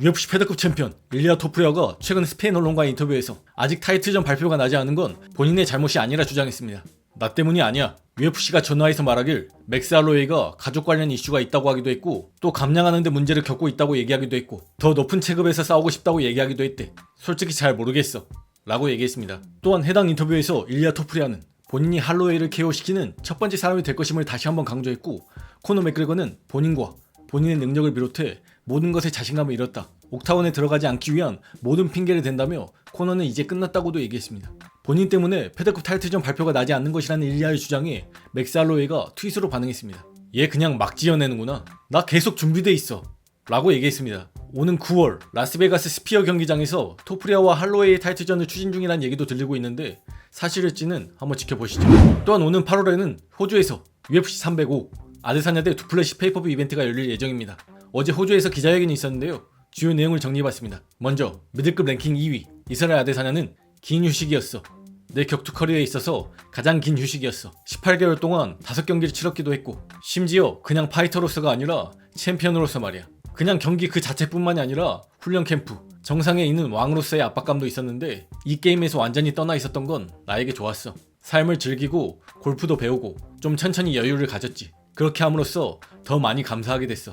UFC 패드급 챔피언 일리아 토프리아가 최근 스페인 언론과의 인터뷰에서 아직 타이틀전 발표가 나지 않은 건 본인의 잘못이 아니라 주장했습니다. 나 때문이 아니야. UFC가 전화해서 말하길 맥스 알로웨이가 가족 관련 이슈가 있다고 하기도 했고 또 감량하는데 문제를 겪고 있다고 얘기하기도 했고 더 높은 체급에서 싸우고 싶다고 얘기하기도 했대. 솔직히 잘 모르겠어. 라고 얘기했습니다. 또한 해당 인터뷰에서 일리아 토프리아는 본인이 할로웨이를 KO시키는 첫 번째 사람이 될 것임을 다시 한번 강조했고 코너 맥그레거는 본인과 본인의 능력을 비롯해 모든 것에 자신감을 잃었다. 옥타곤에 들어가지 않기 위한 모든 핑계를 댄다며 코너는 이제 끝났다고도 얘기했습니다. 본인 때문에 패드급 타이틀전 발표가 나지 않는 것이라는 일리아의 주장에 맥스 할로웨이가 트윗으로 반응했습니다. 얘 그냥 막 지어내는구나. 나 계속 준비돼 있어. 라고 얘기했습니다. 오는 9월 라스베가스 스피어 경기장에서 토프리아와 할로웨이의 타이틀전을 추진 중이라는 얘기도 들리고 있는데 사실일지는 한번 지켜보시죠. 또한 오는 8월에는 호주에서 UFC 305 아데사냐 대 두플래시 페이퍼뷰 이벤트가 열릴 예정입니다. 어제 호주에서 기자회견이 있었는데요. 주요 내용을 정리해봤습니다. 먼저 미들급 랭킹 2위 이스라엘 아데사냐는 긴 휴식이었어. 내 격투 커리어에 있어서 가장 긴 휴식이었어. 18개월 동안 5경기를 치렀기도 했고 심지어 그냥 파이터로서가 아니라 챔피언으로서 말이야. 그냥 경기 그 자체뿐만이 아니라 훈련 캠프, 정상에 있는 왕으로서의 압박감도 있었는데 이 게임에서 완전히 떠나 있었던 건 나에게 좋았어. 삶을 즐기고 골프도 배우고 좀 천천히 여유를 가졌지. 그렇게 함으로써 더 많이 감사하게 됐어.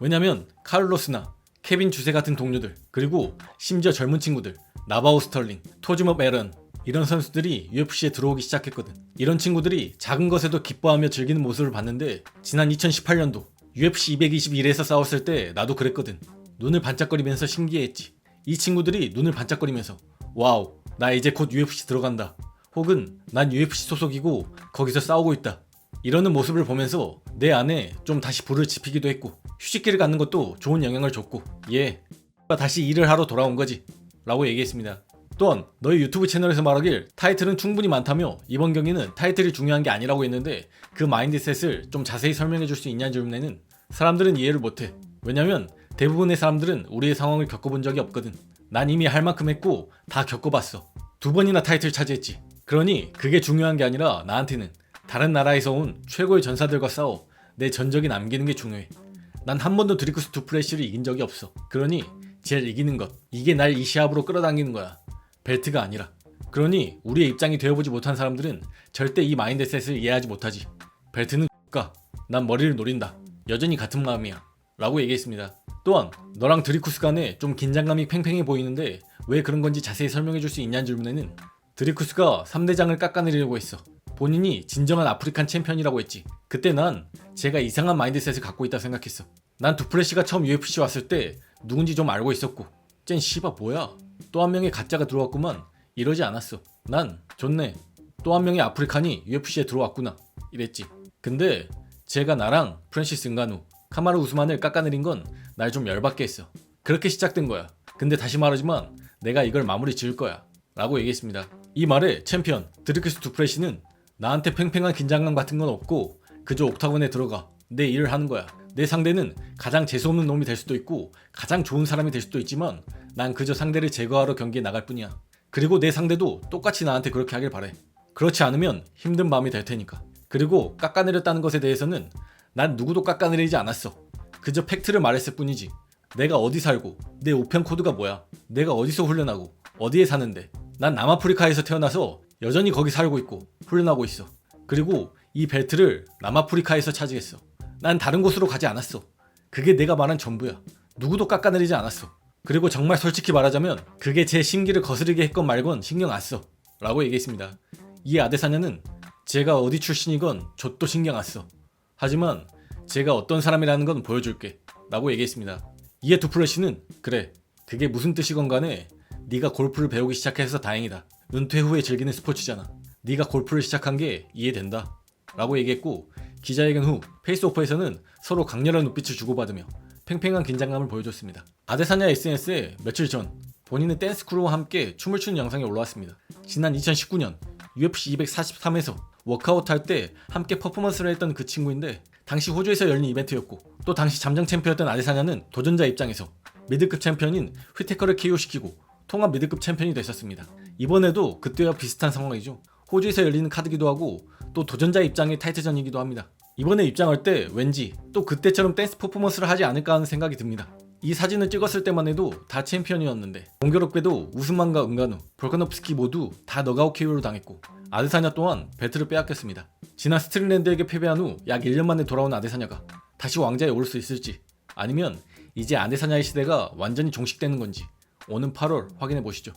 왜냐면 카를로스나 케빈 주세 같은 동료들 그리고 심지어 젊은 친구들 나바오 스털링, 토즈업 에런 이런 선수들이 UFC에 들어오기 시작했거든. 이런 친구들이 작은 것에도 기뻐하며 즐기는 모습을 봤는데 지난 2018년도 UFC 221에서 싸웠을 때 나도 그랬거든. 눈을 반짝거리면서 신기해했지. 이 친구들이 눈을 반짝거리면서 와우 나 이제 곧 UFC 들어간다. 혹은 난 UFC 소속이고 거기서 싸우고 있다. 이러는 모습을 보면서 내 안에 좀 다시 불을 지피기도 했고 휴식기를 갖는 것도 좋은 영향을 줬고 예 다시 일을 하러 돌아온 거지 라고 얘기했습니다. 또한 너희 유튜브 채널에서 말하길 타이틀은 충분히 많다며 이번 경기는 타이틀이 중요한 게 아니라고 했는데 그 마인드셋을 좀 자세히 설명해 줄 수 있냐는 질문에는 사람들은 이해를 못해. 왜냐면 대부분의 사람들은 우리의 상황을 겪어본 적이 없거든. 난 이미 할 만큼 했고 다 겪어봤어. 두 번이나 타이틀 차지했지. 그러니 그게 중요한 게 아니라 나한테는 다른 나라에서 온 최고의 전사들과 싸워 내 전적이 남기는 게 중요해. 난 한 번도 드리쿠스 두플래시를 이긴 적이 없어. 그러니 쟤를 이기는 것 이게 날 이 시합으로 끌어당기는 거야. 벨트가 아니라. 그러니 우리의 입장이 되어보지 못한 사람들은 절대 이 마인드셋을 이해하지 못하지. 벨트는 가. 난 머리를 노린다. 여전히 같은 마음이야. 라고 얘기했습니다. 또한 너랑 드리쿠스 간에 좀 긴장감이 팽팽해 보이는데 왜 그런 건지 자세히 설명해 줄 수 있냐는 질문에는 드리쿠스가 3대장을 깎아내리려고 했어. 본인이 진정한 아프리칸 챔피언이라고 했지. 그때 난 제가 이상한 마인드셋을 갖고 있다 생각했어. 난 두플래시가 처음 UFC 왔을 때 누군지 좀 알고 있었고 쟨 씨바 뭐야? 또 한 명의 가짜가 들어왔구만. 이러지 않았어. 난 좋네. 또 한 명의 아프리칸이 UFC에 들어왔구나. 이랬지. 근데 제가 나랑 프랜시스 은가누, 카마르 우스만을 깎아내린 건 날 좀 열받게 했어. 그렇게 시작된 거야. 근데 다시 말하지만 내가 이걸 마무리 지을 거야. 라고 얘기했습니다. 이 말에 챔피언 드리크스 두프레시는 나한테 팽팽한 긴장감 같은 건 없고 그저 옥타곤에 들어가 내 일을 하는 거야. 내 상대는 가장 재수없는 놈이 될 수도 있고 가장 좋은 사람이 될 수도 있지만 난 그저 상대를 제거하러 경기에 나갈 뿐이야. 그리고 내 상대도 똑같이 나한테 그렇게 하길 바래. 그렇지 않으면 힘든 마음이 될 테니까. 그리고 깎아내렸다는 것에 대해서는 난 누구도 깎아내리지 않았어. 그저 팩트를 말했을 뿐이지. 내가 어디 살고, 내 우편 코드가 뭐야, 내가 어디서 훈련하고, 어디에 사는데. 난 남아프리카에서 태어나서 여전히 거기 살고 있고, 훈련하고 있어. 그리고 이 벨트를 남아프리카에서 차지했어. 난 다른 곳으로 가지 않았어. 그게 내가 말한 전부야. 누구도 깎아내리지 않았어. 그리고 정말 솔직히 말하자면 그게 제 심기를 거스르게 했건 말건 신경 안 써. 라고 얘기했습니다. 이 아데사냐는 제가 어디 출신이건 좆도 신경 안 써. 하지만 제가 어떤 사람이라는 건 보여줄게. 라고 얘기했습니다. 이에 두플래시는 그래. 그게 무슨 뜻이건 간에 네가 골프를 배우기 시작해서 다행이다. 은퇴 후에 즐기는 스포츠잖아. 네가 골프를 시작한 게 이해된다. 라고 얘기했고 기자회견 후 페이스오프에서는 서로 강렬한 눈빛을 주고받으며 팽팽한 긴장감을 보여줬습니다. 아데사냐 SNS에 며칠 전 본인의 댄스 크루와 함께 춤을 추는 영상이 올라왔습니다. 지난 2019년 UFC 243에서 워크아웃 할 때 함께 퍼포먼스를 했던 그 친구인데 당시 호주에서 열린 이벤트였고 또 당시 잠정 챔피언이었던 아데사냐는 도전자 입장에서 미드급 챔피언인 휘테커를 KO시키고 통합 미드급 챔피언이 됐었습니다. 이번에도 그때와 비슷한 상황이죠. 호주에서 열리는 카드기도 하고 또 도전자 입장의 타이틀전이기도 합니다. 이번에 입장할 때 왠지 또 그때처럼 댄스 퍼포먼스를 하지 않을까 하는 생각이 듭니다. 이 사진을 찍었을 때만 해도 다 챔피언이었는데 공교롭게도 우스만과 은간우, 볼카노프스키 모두 다 너가웃 KO를 당했고 아데사냐 또한 배틀을 빼앗겼습니다. 지난 스트링랜드에게 패배한 후 약 1년 만에 돌아온 아데사냐가 다시 왕자에 오를 수 있을지 아니면 이제 아데사냐의 시대가 완전히 종식되는 건지 오는 8월 확인해 보시죠.